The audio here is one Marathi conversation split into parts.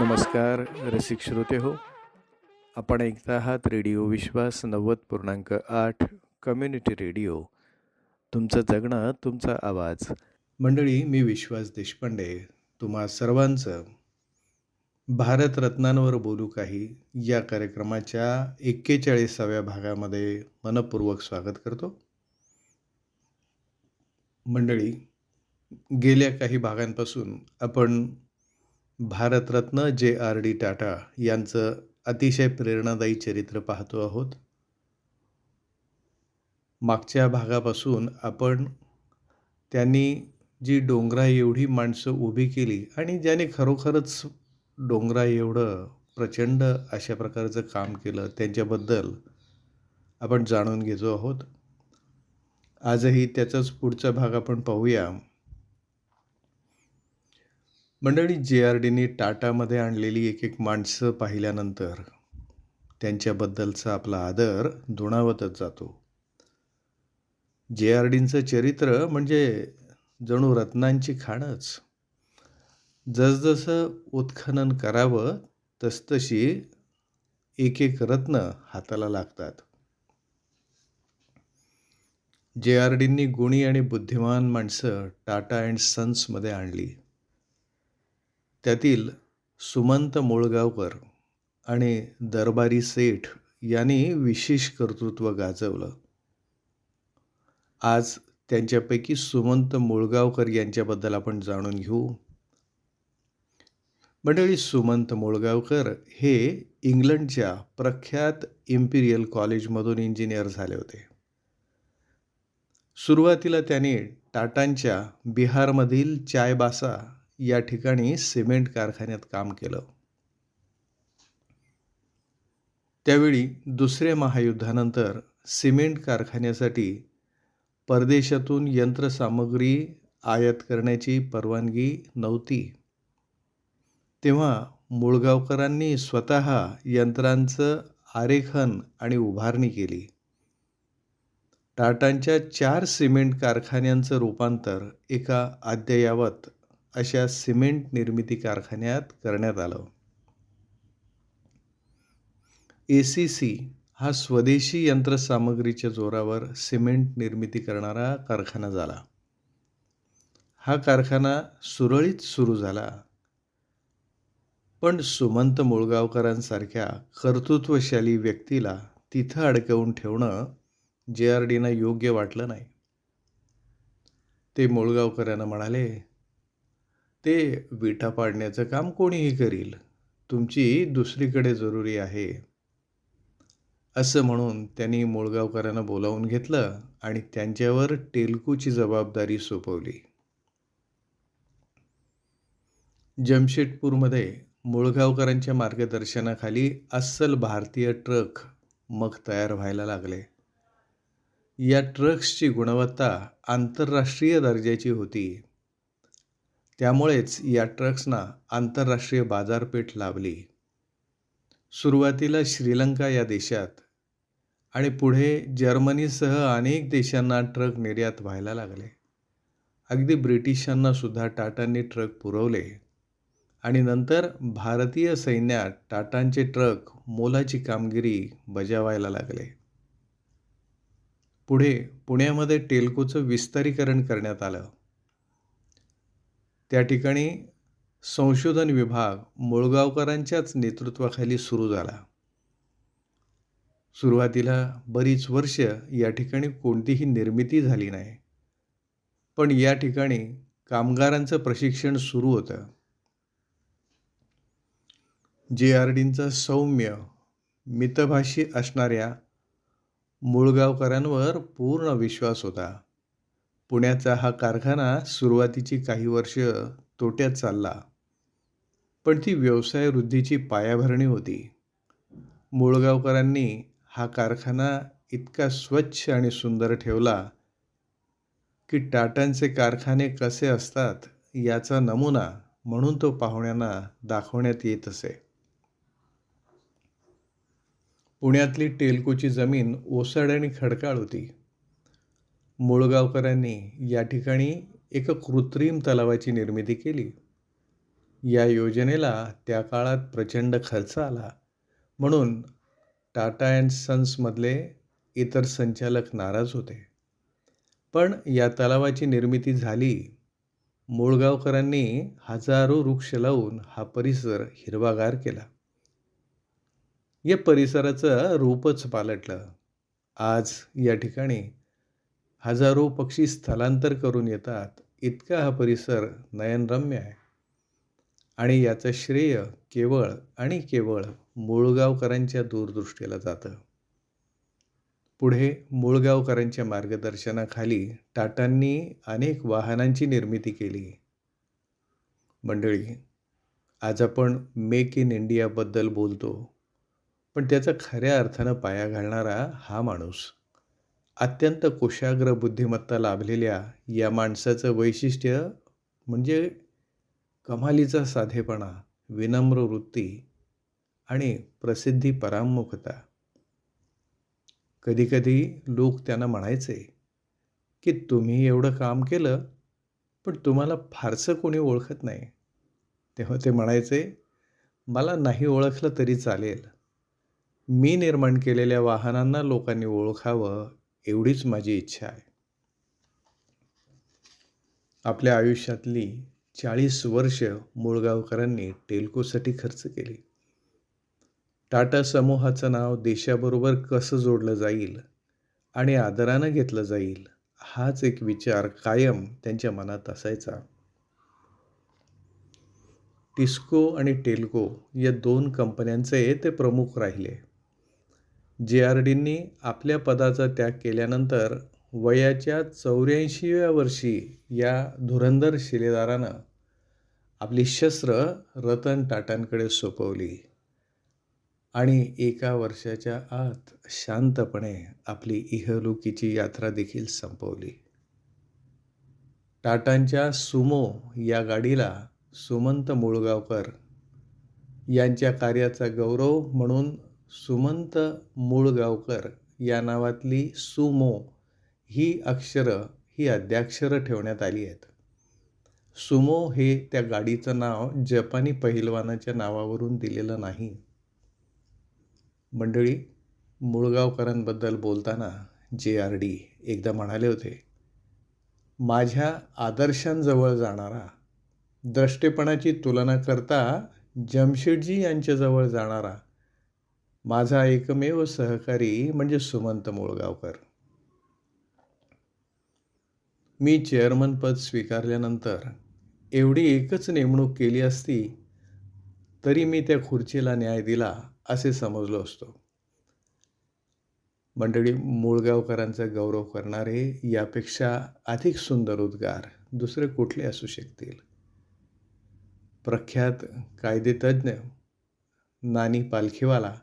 नमस्कार रसिक श्रोते हो. आपण ऐकता आहात रेडिओ विश्वास नव्वद पूर्णांक आठ कम्युनिटी रेडिओ. तुमचं जगणं तुमचा आवाज. मंडळी मी विश्वास देशपांडे. तुम्हा सर्वांचं भारतरत्नांवर बोलू काही या कार्यक्रमाच्या एक्केचाळीसाव्या भागामध्ये मनपूर्वक स्वागत करतो. मंडळी गेल्या काही भागांपासून आपण भारतरत्न जे आर डी टाटा यांचं अतिशय प्रेरणादायी चरित्र पाहतो आहोत. मागच्या भागापासून आपण त्यांनी जी डोंगरा एवढी माणसं उभी केली आणि ज्याने खरोखरच डोंगरा एवढं प्रचंड अशा प्रकारचं काम केलं त्यांच्याबद्दल आपण जाणून घेतो आहोत. आजही त्याचाच पुढचा भाग आपण पाहूया. मंडळी जे आर डीने टाटामध्ये आणलेली एक एक माणसं पाहिल्यानंतर त्यांच्याबद्दलचा आपला आदर दुणावतच जातो. जे आर डींचं चरित्र म्हणजे जणू रत्नांची खाणच. जसजसं उत्खनन करावं तसतशी एक एक रत्न हाताला लागतात. जे आर डींनी गुणी आणि बुद्धिमान माणसं टाटा अँड सन्समध्ये आणली. त्यातील सुमंत मुळगावकर आणि दरबारी सेठ यांनी विशेष कर्तृत्व गाजवलं. आज त्यांच्यापैकी सुमंत मुळगावकर यांच्याबद्दल आपण जाणून घेऊ. मंडळी सुमंत मुळगावकर हे इंग्लंडच्या प्रख्यात इम्पिरियल कॉलेजमधून इंजिनियर झाले होते. सुरुवातीला त्यांनी टाटांच्या बिहारमधील चायबासा या ठिकाणी सिमेंट कारखान्यात काम केलं. त्यावेळी दुसऱ्या महायुद्धानंतर सिमेंट कारखान्यासाठी परदेशातून यंत्रसामग्री आयात करण्याची परवानगी नव्हती. तेव्हा मुळगावकरांनी स्वतः यंत्रांचं आरेखन आणि उभारणी केली. टाटांच्या चार सिमेंट कारखान्यांचं रूपांतर एका अद्ययावत अशा सिमेंट निर्मिती कारखान्यात करण्यात आलं. ए सी सी हा स्वदेशी यंत्रसामग्रीच्या जोरावर सिमेंट निर्मिती करणारा कारखाना झाला. हा कारखाना सुरळीत सुरू झाला. पण सुमंत मुळगावकरांसारख्या कर्तृत्वशाली व्यक्तीला तिथं अडकवून ठेवणं जे आर डीनं योग्य वाटलं नाही. ते मुळगावकरांना म्हणाले ते विटा पाडण्याचं काम कोणीही करील. तुमची दुसरीकडे जरुरी आहे. असं म्हणून त्यांनी मुळगावकरांना बोलावून घेतलं आणि त्यांच्यावर टेलकूची जबाबदारी सोपवली. जमशेदपूरमध्ये मुळगावकरांच्या मार्गदर्शनाखाली अस्सल भारतीय ट्रक मग तयार व्हायला लागले. या ट्रक्सची गुणवत्ता आंतरराष्ट्रीय दर्जाची होती. त्यामुळेच या ट्रक्सना आंतरराष्ट्रीय बाजारपेठ लाभली. सुरुवातीला श्रीलंका या देशात आणि पुढे जर्मनीसह अनेक देशांना ट्रक निर्यात व्हायला लागले. अगदी ब्रिटिशांना सुद्धा टाटांनी ट्रक पुरवले आणि नंतर भारतीय सैन्यात टाटांचे ट्रक मोलाची कामगिरी बजावायला लागले. पुढे पुण्यामध्ये टेल्कोचं विस्तारीकरण करण्यात आलं. त्या ठिकाणी संशोधन विभाग मुळगावकरांच्याच नेतृत्वाखाली सुरू झाला. सुरुवातीला बरीच वर्ष या ठिकाणी कोणतीही निर्मिती झाली नाही. पण या ठिकाणी कामगारांचं प्रशिक्षण सुरू होतं. जे आर डींचा सौम्य मितभाषी असणाऱ्या मुळगावकरांवर पूर्ण विश्वास होता. पुण्याचा हा कारखाना सुरुवातीची काही वर्ष तोट्यात चालला. पण ती व्यवसाय वृद्धीची पायाभरणी होती. मुळगावकरांनी हा कारखाना इतका स्वच्छ आणि सुंदर ठेवला की टाटांचे कारखाने कसे असतात याचा नमुना म्हणून तो पाहुण्यांना दाखवण्यात येत असे. पुण्यातली टेलकोची जमीन ओसाड आणि खडकाळ होती. मुळगावकरांनी या ठिकाणी एका कृत्रिम तलावाची निर्मिती केली. या योजनेला त्या काळात प्रचंड खर्च आला. म्हणून टाटा अँड सन्समधले इतर संचालक नाराज होते. पण या तलावाची निर्मिती झाली. मुळगावकरांनी हजारो वृक्ष लावून हा परिसर हिरवागार केला. या परिसराचं रूपच पालटलं. आज या ठिकाणी हजारो पक्षी स्थलांतर करून येतात. इतका हा परिसर नयनरम्य आहे. आणि याचं श्रेय केवळ आणि केवळ मुळगावकरांच्या दूरदृष्टीला जातं. पुढे मुळगावकरांच्या मार्गदर्शनाखाली टाटांनी अनेक वाहनांची निर्मिती केली. मंडळी आज आपण मेक इन इंडियाबद्दल बोलतो पण त्याचा खऱ्या अर्थानं पाया घालणारा हा माणूस अत्यंत कुशाग्र बुद्धिमत्ता लाभलेल्या या माणसाचं वैशिष्ट्य म्हणजे कमालीचा साधेपणा विनम्र वृत्ती आणि प्रसिद्धी परामुखता. कधीकधी लोक त्यांना म्हणायचे की तुम्ही एवढं काम केलं पण तुम्हाला फारसं कोणी ओळखत नाही. तेव्हा ते म्हणायचे मला नाही ओळखलं तरी चालेल. मी निर्माण केलेल्या वाहनांना लोकांनी ओळखावं एवढीच माझी इच्छा आहे. आपल्या आयुष्यातली चाळीस वर्ष मुळगावकरांनी टेल्कोसाठी खर्च केली. टाटा समूहाचं नाव देशाबरोबर कसं जोडलं जाईल आणि आदरानं घेतलं जाईल हाच एक विचार कायम त्यांच्या मनात असायचा. टिस्को आणि टेल्को या दोन कंपन्यांचे ते प्रमुख राहिले. जे आर डींनी आपल्या पदाचा त्याग केल्यानंतर वयाच्या चौऱ्याऐंशीव्या वर्षी या धुरंधर शिलेदारानं आपली शस्त्र रतन टाटांकडे सोपवली आणि एका वर्षाच्या आत शांतपणे आपली इहलुकीची यात्रा देखील संपवली. टाटांच्या सुमो या गाडीला सुमंत मुळगावकर यांच्या कार्याचा गौरव म्हणून सुमंत मूळगावकर या नावातली सुमो ही अक्षरं ही अद्याक्षरं ठेवण्यात आली आहेत. सुमो हे त्या गाडीचं नाव जपानी पहिलवानाच्या नावावरून दिलेलं नाही. मंडळी मुळगावकरांबद्दल बोलताना जे आर डी एकदा म्हणाले होते माझ्या आदर्शांजवळ जाणारा द्रष्टेपणाची तुलना करता जमशेदजी यांच्याजवळ जाणारा माझा एकमेव सहकारी म्हणजे सुमंत मुळगावकर. मी चेअरमनपद स्वीकारल्यानंतर एवढी एकच नेमणूक केली असती तरी मी त्या खुर्चीला न्याय दिला असे समजलो असतो. मंडळी मुळगावकरांचा गौरव करणारे यापेक्षा अधिक सुंदर उद्गार दुसरे कुठले असू शकतील? प्रख्यात कायदेतज्ञ नानी पालखीवाला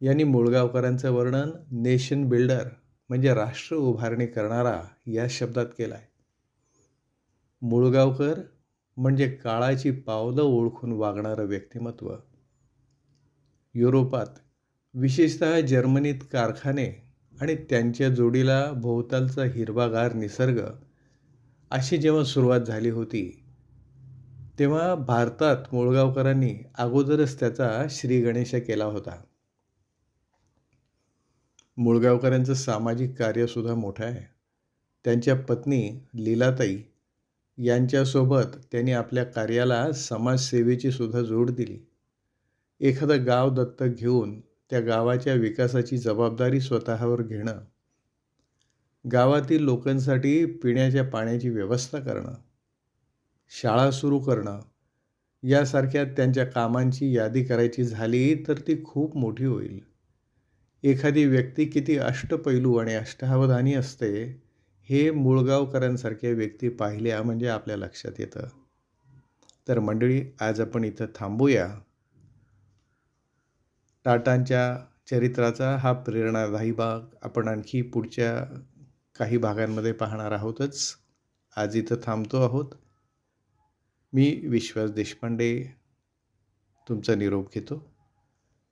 यांनी मुळगावकरांचं वर्णन नेशन बिल्डर म्हणजे राष्ट्र उभारणी करणारा या शब्दात केला आहे मुळगावकर म्हणजे काळाची पावलं ओळखून वागणारं व्यक्तिमत्व. युरोपात विशेषतः जर्मनीत कारखाने आणि त्यांच्या जोडीला भोवतालचा हिरवागार निसर्ग अशी जेव्हा सुरुवात झाली होती तेव्हा भारतात मुळगावकरांनी अगोदरच त्याचा श्रीगणेश केला होता. मुळगावकरांचं सामाजिक कार्यसुद्धा मोठं आहे. त्यांच्या पत्नी लीलाताई यांच्यासोबत त्यांनी आपल्या कार्याला समाजसेवेची सुद्धा जोड दिली. एखादं गाव दत्तक घेऊन त्या गावाच्या विकासाची जबाबदारी स्वतःवर घेणं. गावातील लोकांसाठी पिण्याच्या पाण्याची व्यवस्था करणं. शाळा सुरू करणं. यासारख्या त्यांच्या कामांची यादी करायची झाली तर ती खूप मोठी होईल. एखादी व्यक्ती किती अष्टपैलू आणि अष्टावधानी असते हे मुळगावकरांसारख्या व्यक्ती पाहिल्या म्हणजे आपल्या लक्षात येतं. तर मंडळी आज आपण इथं थांबूया. टाटांच्या चरित्राचा हा प्रेरणादायी भाग आपण आणखी पुढच्या काही भागांमध्ये पाहणार आहोतच. आज इथं थांबतो आहोत. मी विश्वास देशपांडे तुमचा निरोप घेतो.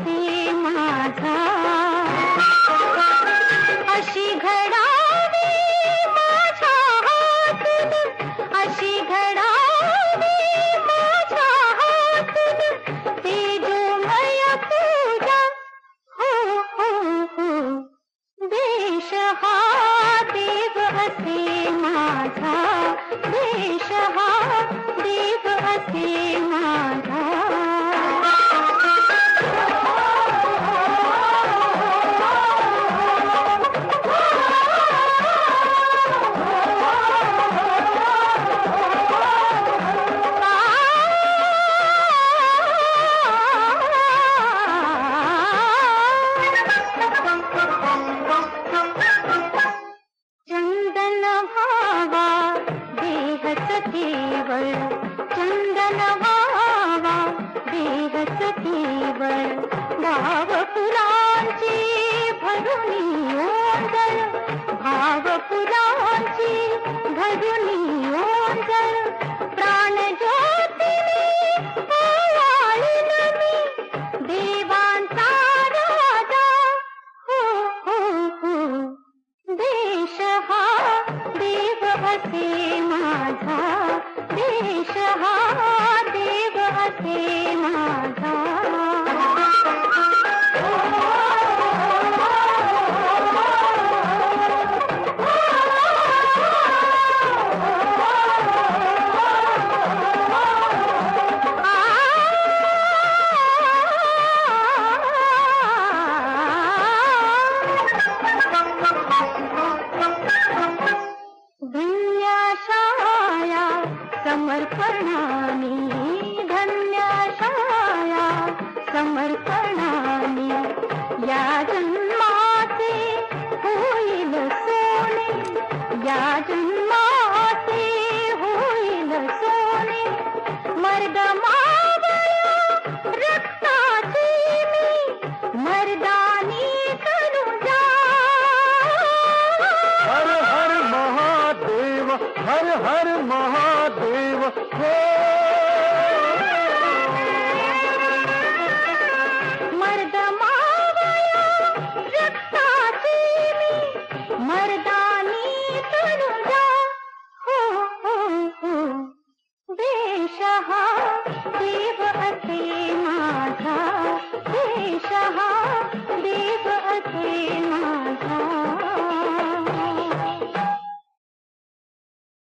देव माझा গাব পুরা ভজনী।